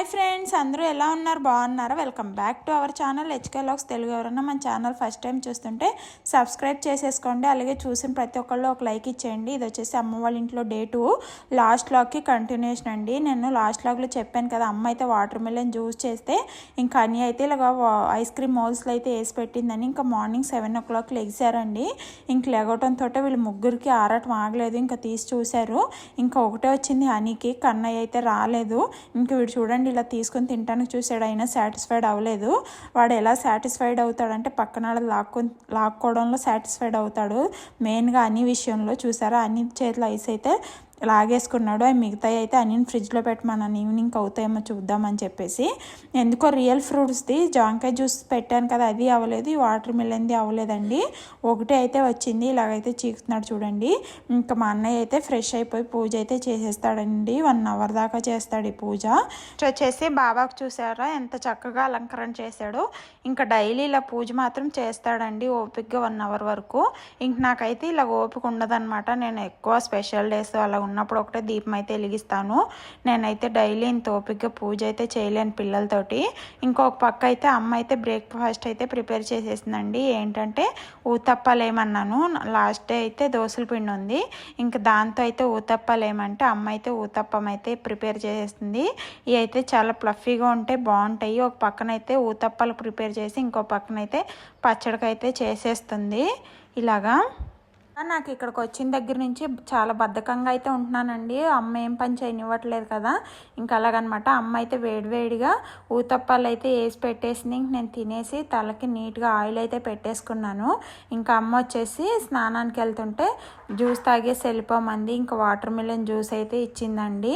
Hi friends అందరూ ఎలా ఉన్నారు? బాగున్నారా? Welcome back to our channel HK vlogs Telugu ఎవరైనా మన ఛానల్ ఫస్ట్ టైం చూస్తుంటే సబ్స్క్రైబ్ చేసేసుకోండి. అలాగే చూసిన ప్రతి ఒక్కళ్ళు ఒక లైక్ ఇచ్చేయండి. ఇది వచ్చేసి అమ్మ వాళ్ళ ఇంట్లో డే టూ లాస్ట్ లాక్కి కంటిన్యూషన్ అండి. నేను లాస్ట్ లాక్లో చెప్పాను కదా అమ్మ అయితే వాటర్ మిలన్ జ్యూస్ చేస్తే ఇంకా అని అయితే ఇలాగ ఐస్ క్రీమ్ మోల్స్లో అయితే వేసి పెట్టిందని ఇంకా మార్నింగ్ సెవెన్ ఓ క్లాక్ లెగిసారండి. ఇంక లెగవటంతో వీళ్ళు ముగ్గురికి ఆరాటం ఆగలేదు. ఇంకా తీసి చూశారు. ఇంకా ఒకటే వచ్చింది హనీకి కన్నయ్య అయితే రాలేదు. ఇంక వీడు చూడండి ఇలా తీసుకొని తినడానికి చూసాడు అయినా సాటిస్ఫైడ్ అవ్వలేదు. వాడు ఎలా సాటిస్ఫైడ్ అవుతాడంటే పక్కన లాక్కొని లాక్కోవడంలో సాటిస్ఫైడ్ అవుతాడు. మెయిన్గా అన్ని విషయంలో చూసారా? అన్ని చేతుల ఐస్ అయితే లాగేసుకున్నాడు అవి మిగతాయి అయితే అన్ని ఫ్రిడ్జ్లో పెట్టమన్నాను. ఈవినింగ్ అవుతాయేమో చూద్దామని చెప్పేసి. ఎందుకో రియల్ ఫ్రూట్స్ది జాంకాయ జ్యూస్ పెట్టాను కదా అది అవ్వలేదు. వాటర్ మిలన్ది అవ్వలేదండి. ఒకటి అయితే వచ్చింది. ఇలాగైతే చీకుతున్నాడు చూడండి. ఇంకా మా అన్నయ్య అయితే ఫ్రెష్ అయిపోయి పూజ అయితే చేసేస్తాడండి. వన్ అవర్ దాకా చేస్తాడు ఈ పూజ. వచ్చేసి బాబాకు చూసారా? ఎంత చక్కగా అలంకరణ చేశాడు. ఇంకా డైలీ ఇలా పూజ మాత్రం చేస్తాడండి ఓపిక్గా వన్ అవర్ వరకు. ఇంక నాకైతే ఇలా ఓపిక ఉండదన్నమాట. నేను ఎక్కువ స్పెషల్ డేస్ అలా ఉన్నప్పుడు ఒకటే దీపం అయితే వెలిగిస్తాను. నేనైతే డైలీ ఇంత ఓపికగా పూజ అయితే చేయలేను పిల్లలతోటి. ఇంకొక పక్క అయితే అమ్మ అయితే బ్రేక్ఫాస్ట్ అయితే ప్రిపేర్ చేసేసిందండి. ఏంటంటే ఊతప్పాలు ఏమన్నాను లాస్ట్ డే అయితే దోశల పిండి ఉంది. ఇంకా దాంతో అయితే ఊతప్పాలు ఏమంటే అమ్మ అయితే ఊతప్పం అయితే ప్రిపేర్ చేసేస్తుంది ఇవి అయితే చాలా ప్లఫీగా ఉంటే బాగుంటాయి. ఒక పక్కన అయితే ఊతప్పాలు ప్రిపేర్ చేసి ఇంకో పక్కన అయితే పచ్చడికైతే చేసేస్తుంది. ఇలాగా. నాకు ఇక్కడికి వచ్చిన దగ్గర నుంచి చాలా బద్ధకంగా అయితే ఉంటున్నానండి. అమ్మ ఏం పని చేయనివ్వట్లేదు కదా. ఇంకా అలాగనమాట అమ్మ అయితే వేడివేడిగా ఊతప్పాలు అయితే వేసి పెట్టేసింది. నేను తినేసి తలకి నీట్గా ఆయిల్ అయితే పెట్టేసుకున్నాను. ఇంకా అమ్మ వచ్చేసి స్నానానికి వెళ్తుంటే జ్యూస్ తాగేసి వెళ్ళిపోమంది. ఇంకా వాటర్ మిలన్ జ్యూస్ అయితే ఇచ్చిందండి.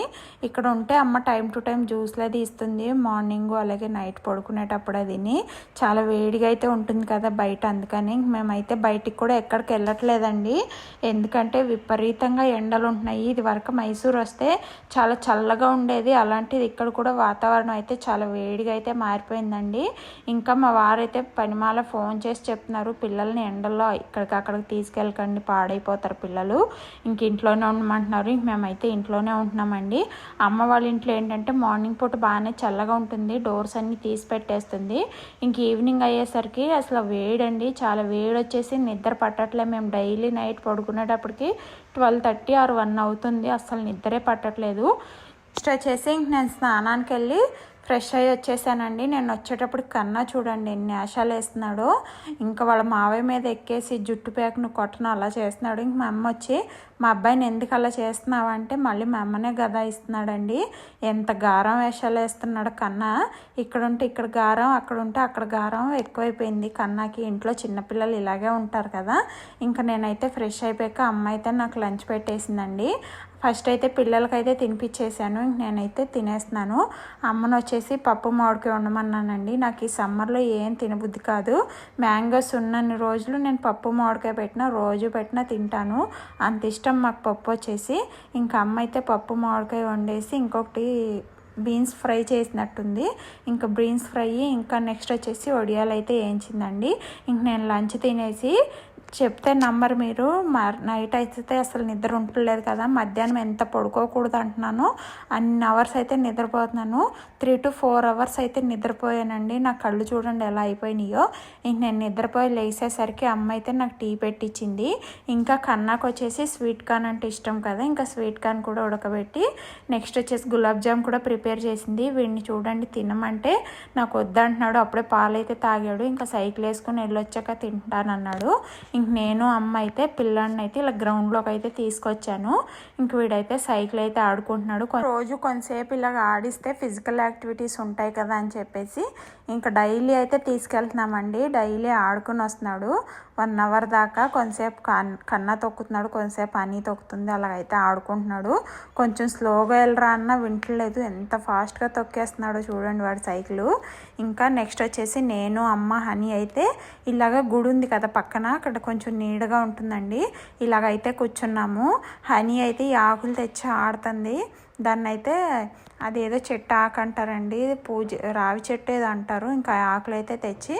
ఇక్కడ ఉంటే అమ్మ టైం టు టైం జ్యూస్లు అది ఇస్తుంది మార్నింగ్ అలాగే నైట్ పడుకునేటప్పుడు అదిని చాలా వేడిగా అయితే ఉంటుంది కదా బయట. అందుకని మేమైతే బయటికి కూడా ఎక్కడికి వెళ్ళట్లేదండి. ఎందుకంటే విపరీతంగా ఎండలు ఉంటున్నాయి. ఇది వరకు మైసూర్ వస్తే చాలా చల్లగా ఉండేది. అలాంటిది ఇక్కడ కూడా వాతావరణం అయితే చాలా వేడిగా అయితే మారిపోయిందండి. ఇంకా మా వారైతే పనిమాల ఫోన్ చేసి చెప్తున్నారు పిల్లల్ని ఎండల్లో ఇక్కడికి అక్కడికి తీసుకెళ్ళకండి పాడైపోతారు పిల్లలు. ఇంక ఇంట్లోనే ఉండమంటున్నారు. ఇంక మేమైతే ఇంట్లోనే ఉంటున్నామండి. అమ్మ వాళ్ళ ఇంట్లో ఏంటంటే మార్నింగ్ పూట బాగానే చల్లగా ఉంటుంది. డోర్స్ అన్నీ తీసి పెట్టేస్తుంది. ఇంక ఈవినింగ్ అయ్యేసరికి అసలు వేడండి. చాలా వేడి వచ్చేసి నిద్ర పట్టట్లే. మేము డైలీ నైట్ పడుకునేటప్పటికి ట్వెల్వ్ థర్టీ ఆర్ వన్ అవుతుంది. అసలు నిద్రే పట్టట్లేదు. స్ట్రెచ్ చేసి ఇంక నేను స్నానానికి వెళ్ళి ఫ్రెష్ అయ్యి వచ్చేసానండి. నేను వచ్చేటప్పుడు కన్నా చూడండి ఎన్ని ఆశాలు వేస్తున్నాడో. ఇంకా వాళ్ళ మావయ్య మీద ఎక్కేసి జుట్టు పేకను కొట్టను అలా చేస్తున్నాడు. ఇంక మా అమ్మ వచ్చి మా అబ్బాయిని ఎందుకు అలా చేస్తున్నావు? అంటే మళ్ళీ మా అమ్మనే గదా ఇస్తున్నాడండి. ఎంత గారం వేషాలు వేస్తున్నాడు కన్నా. ఇక్కడ ఉంటే ఇక్కడ గారం అక్కడ ఉంటే అక్కడ గారం ఎక్కువైపోయింది. కన్నాకి ఇంట్లో చిన్నపిల్లలు ఇలాగే ఉంటారు కదా. ఇంకా నేనైతే ఫ్రెష్ అయిపోయాక అమ్మ అయితే నాకు లంచ్ పెట్టేసిందండి. ఫస్ట్ అయితే పిల్లలకైతే తినిపించేసాను నేనైతే తినేస్తున్నాను. అమ్మను వచ్చేసి పప్పు మామిడికి ఉండమన్నానండి నాకు ఈ సమ్మర్లో ఏం తినబుద్ధి కాదు. మ్యాంగోస్ ఉన్నన్ని రోజులు నేను పప్పు మామిడికాయ పెట్టినా రోజు పెట్టినా తింటాను. అంత ఇష్టం మాకు పప్పు వచ్చేసి. ఇంకా అమ్మ అయితే పప్పు మామిడికాయ వండేసి ఇంకొకటి బీన్స్ ఫ్రై చేసినట్టుంది. ఇంకా బీన్స్ ఫ్రై ఇంకా నెక్స్ట్ వచ్చేసి ఒడియాలు అయితే వేయించిందండి ఇంక నేను లంచ్ తినేసి చెప్తే నంబర్ మీరు. నైట్ అయితే అసలు నిద్ర ఉండలేదు కదా. మధ్యాహ్నం ఎంత పడుకోకూడదు అంటున్నాను. అన్ని అవర్స్ అయితే నిద్రపోతున్నాను. త్రీ టు ఫోర్ అవర్స్ అయితే నిద్రపోయానండి. నా కళ్ళు చూడండి ఎలా అయిపోయినాయో. ఇంక నేను నిద్రపోయి లేసేసరికి అమ్మ అయితే నాకు టీ పెట్టించింది ఇంకా కన్నాకు వచ్చేసి స్వీట్ కార్న్ అంటే ఇష్టం కదా. ఇంకా స్వీట్ కార్న్ కూడా ఉడకబెట్టి నెక్స్ట్ వచ్చేసి గులాబ్ జామ్ కూడా ప్రిపేర్ చేసింది. వీడిని చూడండి తినమంటే నాకు వద్దంటున్నాడు. అప్పుడే పాలు అయితే తాగాడు. ఇంకా సైకిల్ వేసుకుని వెళ్ళొచ్చాక తింటానన్నాడు. ఇంక నేను అమ్మ అయితే పిల్లాడిని అయితే ఇలా గ్రౌండ్లోకి అయితే తీసుకొచ్చాను. ఇంక వీడైతే సైకిల్ అయితే ఆడుకుంటున్నాడు. రోజు కొంతసేపు ఇలాగ ఆడిస్తే ఫిజికల్ యాక్టివిటీస్ ఉంటాయి కదా అని చెప్పేసి ఇంకా డైలీ అయితే తీసుకెళ్తున్నామండి. డైలీ ఆడుకుని వస్తున్నాడు. వన్ అవర్ దాకా కొంతసేపు కన్నా తొక్కుతున్నాడు. కొంతసేపు అని తొక్కుతుంది. అలాగైతే ఆడుకుంటున్నాడు. కొంచెం స్లోగా వెళ్ళరా అన్న వింటలేదు. ఎంత ఫాస్ట్గా తొక్కేస్తున్నాడో చూడండి వాడి సైకిల్ ఇంకా నెక్స్ట్ వచ్చేసి నేను అమ్మ హనీ అయితే ఇలాగ గుడి ఉంది కదా పక్కన. అక్కడ కొంచెం కొంచెం నీడగా ఉంటుందండి. ఇలాగైతే కూర్చున్నాము. హనీ అయితే ఈ ఆకులు తెచ్చి ఆడుతుంది. దాన్ని అయితే అదేదో చెట్టు ఆకు అంటారండి. పూజ రావి చెట్టు ఏదో అంటారు. ఇంకా ఆకులు అయితే తెచ్చి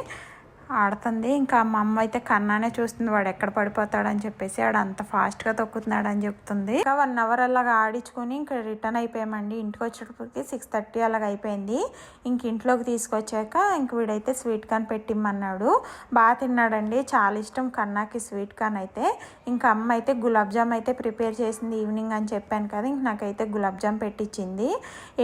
ఆడుతుంది. ఇంకా మా అమ్మ అయితే కన్నానే చూస్తుంది వాడు ఎక్కడ పడిపోతాడని చెప్పేసి వాడు అంత ఫాస్ట్గా తొక్కుతున్నాడు అని చెప్తుంది. ఇంకా వన్ అవర్ అలాగా ఆడించుకొని ఇంకా రిటర్న్ అయిపోయామండి. ఇంటికి వచ్చేటప్పటికి సిక్స్ థర్టీ అలాగ అయిపోయింది. ఇంక ఇంట్లోకి తీసుకొచ్చాక ఇంక వీడైతే స్వీట్ కార్న్ పెట్టిమ్మన్నాడు. బాగా తిన్నాడండి. చాలా ఇష్టం కన్నాకి స్వీట్ కార్న్ అయితే. ఇంకా అమ్మ అయితే గులాబ్ జామ్ అయితే ప్రిపేర్ చేసింది ఈవినింగ్ అని చెప్పాను కదా ఇంక నాకైతే గులాబ్ జామ్ పెట్టించింది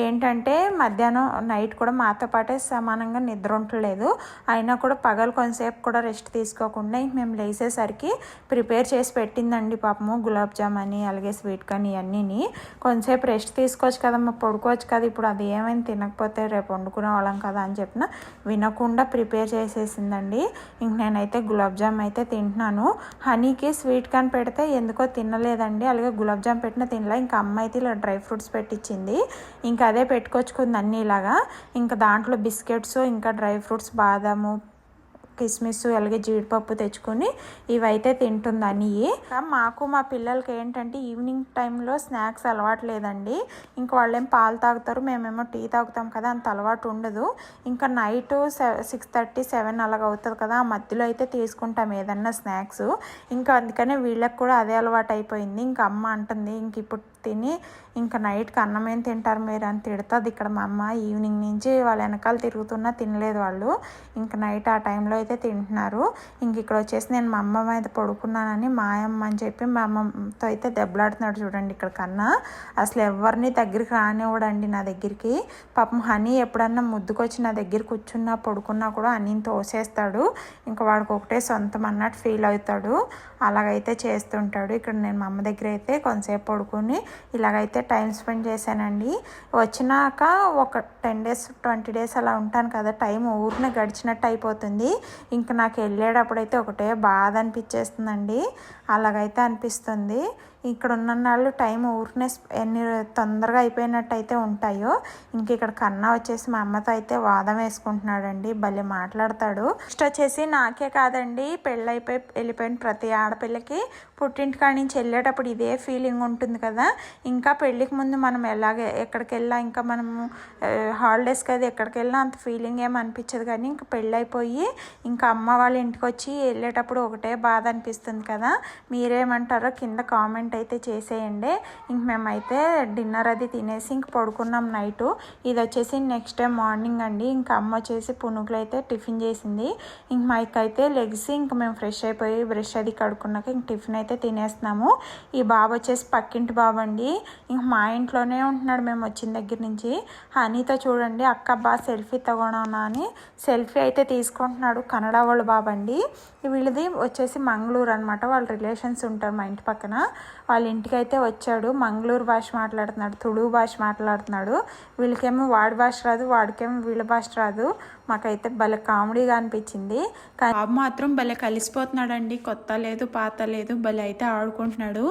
ఏంటంటే మధ్యాహ్నం నైట్ కూడా మాతో పాటే సమానంగా నిద్ర ఉండలేదు అయినా కూడా పగలు కొంతసేపు కూడా రెస్ట్ తీసుకోకుండా ఇంక మేము లేసేసరికి ప్రిపేర్ చేసి పెట్టిందండి పాపము గులాబ్ జామ్ అని అలాగే స్వీట్ కానీ ఇవన్నీని కొంతసేపు రెస్ట్ తీసుకోవచ్చు కదమ్మా పడుకోవచ్చు కదా ఇప్పుడు అది ఏమైనా తినకపోతే రేపు వండుకునే వాళ్ళం కదా అని చెప్పిన వినకుండా ప్రిపేర్ చేసేసిందండి. ఇంక నేనైతే గులాబ్ జామ్ అయితే తింటున్నాను. హనీకి స్వీట్ కార్న్ పెడితే ఎందుకో తినలేదండి. అలాగే గులాబ్ జామ్ పెట్టిన తినలే. ఇంకా అమ్మ అయితే ఇలా డ్రై ఫ్రూట్స్ పెట్టించింది ఇంకా అదే పెట్టుకొచ్చుకుంది అన్నీ ఇలాగా. ఇంకా దాంట్లో బిస్కెట్స్ ఇంకా డ్రై ఫ్రూట్స్ బాదాము కిస్మిస్ అలాగే జీడిపప్పు తెచ్చుకొని ఇవైతే తింటుంది అని మాకు మా పిల్లలకి ఏంటంటే ఈవినింగ్ టైంలో స్నాక్స్ అలవాటు లేదండి. ఇంకా వాళ్ళేం పాలు తాగుతారు మేమేమో టీ తాగుతాం కదా అంత అలవాటు ఉండదు. ఇంకా నైట్ సిక్స్ థర్టీ సెవెన్ అలాగ అవుతుంది కదా ఆ మధ్యలో అయితే తీసుకుంటాం ఏదన్నా స్నాక్స్. ఇంకా అందుకనే వీళ్ళకి కూడా అదే అలవాటు అయిపోయింది. ఇంకా అమ్మ అంటుంది ఇంక ఇప్పుడు తిని ఇంకా నైట్కి అన్నం ఏం తింటారు మీరు అని తిడుతుంది. ఇక్కడ మా అమ్మ ఈవినింగ్ నుంచి వాళ్ళ వెనకాల తిరుగుతున్నా తినలేదు వాళ్ళు. ఇంకా నైట్ ఆ టైంలో అయితే తింటున్నారు. ఇంక ఇక్కడ వచ్చేసి నేను మా అమ్మ మీద పడుకున్నానని మా అమ్మ అని చెప్పి మా అమ్మతో అయితే దెబ్బలాడుతున్నాడు చూడండి ఇక్కడ కన్నా. అసలు ఎవరిని దగ్గరికి రానివ్వడండి నా దగ్గరికి. పాపం హనీ ఎప్పుడన్నా ముద్దుకొచ్చి నా దగ్గర కూర్చున్నా పడుకున్నా కూడా హనీని తోసేస్తాడు. ఇంకా వాడికి ఒకటే సొంతం అన్నట్టు ఫీల్ అవుతాడు. అలాగైతే చేస్తుంటాడు. ఇక్కడ నేను మా అమ్మ దగ్గర అయితే కొంతసేపు పడుకొని ఇలాగైతే టైం స్పెండ్ చేశానండి. వచ్చినాక ఒక టెన్ డేస్ ట్వంటీ డేస్ అలా ఉంటాను కదా టైం ఊరినే గడిచినట్టు అయిపోతుంది. ఇంకా నాకు వెళ్ళేటప్పుడు అయితే ఒకటే బాధ అనిపించేస్తుందండి. అలాగైతే అనిపిస్తుంది. ఇక్కడ ఉన్న నాళ్ళు టైం ఊరినే ఎన్ని తొందరగా అయిపోయినట్టు అయితే ఉంటాయో. ఇంక ఇక్కడ కన్నా వచ్చేసి మా అమ్మతో అయితే వాదం వేసుకుంటున్నాడండి. భలే మాట్లాడతాడు. నెక్స్ట్ వచ్చేసి నాకే కాదండి పెళ్ళైపోయి వెళ్ళిపోయిన ప్రతి ఆడపిల్లకి పుట్టింటికాడి నుంచి వెళ్ళేటప్పుడు ఇదే ఫీలింగ్ ఉంటుంది కదా. ఇంకా పెళ్ళికి ముందు మనం ఎలాగే ఎక్కడికి వెళ్ళా ఇంకా మనము హాలిడేస్కి అది ఎక్కడికి వెళ్ళినా అంత ఫీలింగ్ ఏం అనిపించదు కానీ ఇంకా పెళ్ళైపోయి ఇంకా అమ్మ వాళ్ళ ఇంటికి వచ్చి వెళ్ళేటప్పుడు ఒకటే బాధ అనిపిస్తుంది కదా. మీరేమంటారో కింద కామెంట్ అయితే చేసేయండి. ఇంక మేమైతే డిన్నర్ అది తినేసి ఇంక పడుకున్నాం నైటు. ఇది వచ్చేసి నెక్స్ట్ డే మార్నింగ్ అండి. ఇంక అమ్మ వచ్చేసి పునుగులు అయితే టిఫిన్ చేసింది. ఇంక మైక్ అయితే లెగ్స్ ఇంక మేము ఫ్రెష్ అయిపోయి బ్రష్ అది కడుక్కున్నాక ఇంక టిఫిన్ అయితే తినేస్తున్నాము. ఈ బాబు వచ్చేసి పక్కింటి బాబు అండి. ఇంక మా ఇంట్లోనే ఉంటున్నాడు మేము వచ్చిన దగ్గర నుంచి. హనీతో చూడండి అక్క బా సెల్ఫీ తగొనా అని సెల్ఫీ అయితే తీసుకుంటున్నాడు కన్నడ వాళ్ళ బాబు అండి. వీళ్ళది వచ్చేసి మంగళూరు అనమాట వాళ్ళ రిలేషన్స్ ఉంటారు మా ఇంటి పక్కన. వాళ్ళ ఇంటికి అయితే వచ్చాడు. మంగళూరు భాష మాట్లాడుతున్నాడు తుళు భాష మాట్లాడుతున్నాడు. వీళ్ళకేమో వాడి భాష రాదు వాడికేమో వీళ్ళ భాష రాదు. మాకైతే భలే కామెడీగా అనిపించింది. బాబు మాత్రం భలే కలిసిపోతున్నాడండి. కొత్త లేదు పాత లేదు భలే అయితే ఆడుకుంటున్నాడు.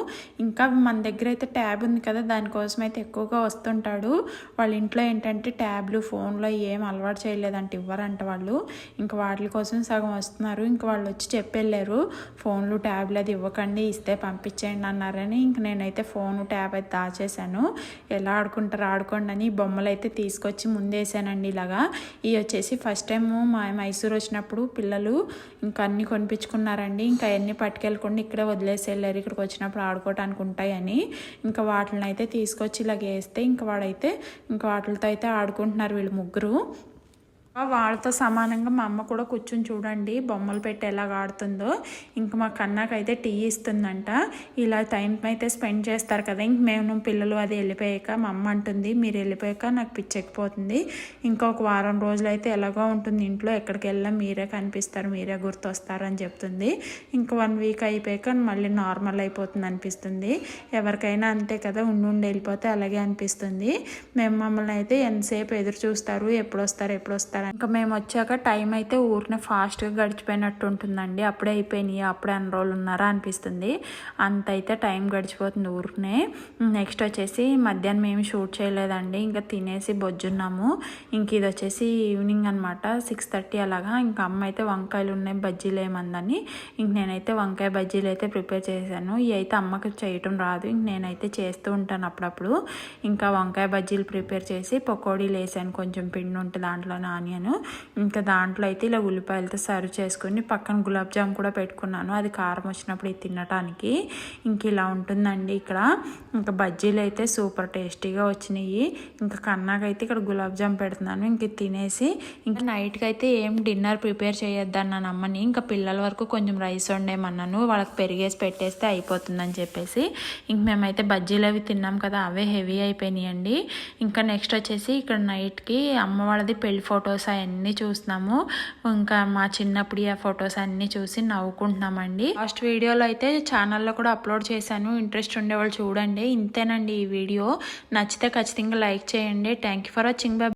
ఇంకా మన దగ్గర అయితే ట్యాబ్ ఉంది కదా దానికోసం అయితే ఎక్కువగా వస్తుంటాడు. వాళ్ళ ఇంట్లో ఏంటంటే ట్యాబ్లు ఫోన్లో ఏం అలవాటు చేయలేదంట ఇవ్వరంట వాళ్ళు. ఇంకా వాటి కోసం సగం వస్తున్నారు. ఇంక వాళ్ళు వచ్చి చెప్పెళ్ళారు ఫోన్లు ట్యాబ్లు అది ఇవ్వకండి ఇస్తే పంపించేయండి అన్నారని. ఇంక నేనైతే ఫోన్ ట్యాబ్ అయితే దాచేశాను. ఎలా ఆడుకుంటారు ఆడుకోండి అని బొమ్మలు అయితే తీసుకొచ్చి ముందేసానండి ఇలాగా. ఇవి వచ్చేసి ఫస్ట్ టైం మా మైసూర్ వచ్చినప్పుడు పిల్లలు ఇంకా అన్ని కొనిపించుకున్నారండి. ఇంకా అన్ని పట్టుకెళ్ళకుండా ఇక్కడే వదిలేసి వెళ్ళారు ఇక్కడికి వచ్చినప్పుడు ఆడుకోవటానికి ఉంటాయని. ఇంకా వాటిని అయితే తీసుకొచ్చి ఇలాగ వేస్తే ఇంకా వాడైతే ఇంకా వాటితో అయితే ఆడుకుంటున్నారు వీళ్ళు ముగ్గురు. వాళ్ళతో సమానంగా మా అమ్మ కూడా కూర్చుని చూడండి బొమ్మలు పెట్టి ఎలాగ ఆడుతుందో. ఇంక మా కన్నాకైతే టీ ఇస్తుందంట. ఇలా టైం అయితే స్పెండ్ చేస్తారు కదా. ఇంక మేము పిల్లలు అది వెళ్ళిపోయాక మా అమ్మ అంటుంది మీరు వెళ్ళిపోయాక నాకు పిచ్చెక్కిపోతుంది. ఇంకొక వారం రోజులు అయితే ఎలాగో ఉంటుంది. ఇంట్లో ఎక్కడికి వెళ్ళా మీరే కనిపిస్తారు మీరే గుర్తొస్తారు అని చెప్తుంది. ఇంక వన్ వీక్ అయిపోయాక మళ్ళీ నార్మల్ అయిపోతుంది అనిపిస్తుంది. ఎవరికైనా అంతే కదా ఉండి ఉండి వెళ్ళిపోతే అలాగే అనిపిస్తుంది. మేము మమ్మల్ని అయితే ఎంతసేపు ఎదురు చూస్తారు ఎప్పుడు వస్తారు ఎప్పుడు వస్తారు ఇంకా మేము వచ్చాక టైం అయితే ఊరినే ఫాస్ట్గా గడిచిపోయినట్టు ఉంటుందండి. అప్పుడే అయిపోయినాయి అప్పుడే అన్ని రోజులు ఉన్నారా అనిపిస్తుంది. అంత అయితే టైం గడిచిపోతుంది ఊరినే. నెక్స్ట్ వచ్చేసి మధ్యాహ్నం మేము షూట్ చేయలేదండి. ఇంకా తినేసి బొజ్జున్నాము. ఇంక ఇది వచ్చేసి ఈవినింగ్ అనమాట సిక్స్ థర్టీ అలాగా. ఇంకా అమ్మ అయితే వంకాయలు ఉన్నాయి బజ్జీలు ఏమందని. ఇంక నేనైతే వంకాయ బజ్జీలు అయితే ప్రిపేర్ చేశాను. ఇవి అయితే అమ్మకి చేయటం రాదు. ఇంక నేనైతే చేస్తూ ఉంటాను అప్పుడప్పుడు. ఇంకా వంకాయ బజ్జీలు ప్రిపేర్ చేసి పకోడీలు వేసాను. కొంచెం పిండి ఉంటుంది దాంట్లో ఆనియన్ నేను ఇంకా దాంట్లో అయితే ఇలా ఉల్లిపాయలతో సర్వ్ చేసుకుని పక్కన గులాబ్ జామ్ కూడా పెట్టుకున్నాను. అది కారం వచ్చినప్పుడు ఇది తినటానికి. ఇంక ఇలా ఉంటుందండి ఇక్కడ. ఇంకా బజ్జీలు అయితే సూపర్ టేస్టీగా వచ్చినాయి. ఇంకా కన్నాకైతే ఇక్కడ గులాబ్ జామ్ పెడుతున్నాను. ఇంక తినేసి ఇంకా నైట్కి అయితే ఏం డిన్నర్ ప్రిపేర్ చేయొద్దన్నాను అమ్మని ఇంకా పిల్లల వరకు కొంచెం రైస్ వండేమన్నాను. వాళ్ళకి పెరిగేసి పెట్టేస్తే అయిపోతుందని చెప్పేసి. ఇంక మేమైతే బజ్జీలు అవి తిన్నాం కదా అవే హెవీ అయిపోయినాయండి. ఇంకా నెక్స్ట్ వచ్చేసి ఇక్కడ నైట్కి అమ్మ వాళ్ళది పెళ్ళి ఫొటోస్ అవన్నీ చూస్తున్నాము ఇంకా మా చిన్నప్పుడు ఆ ఫొటోస్ అన్నీ చూసి నవ్వుకుంటున్నామండి. లాస్ట్ వీడియోలో అయితే ఛానల్లో కూడా అప్లోడ్ చేశాను. ఇంట్రెస్ట్ ఉండేవాళ్ళు చూడండి. ఇంతేనండి ఈ వీడియో. నచ్చితే ఖచ్చితంగా లైక్ చేయండి. Thank you for watching bye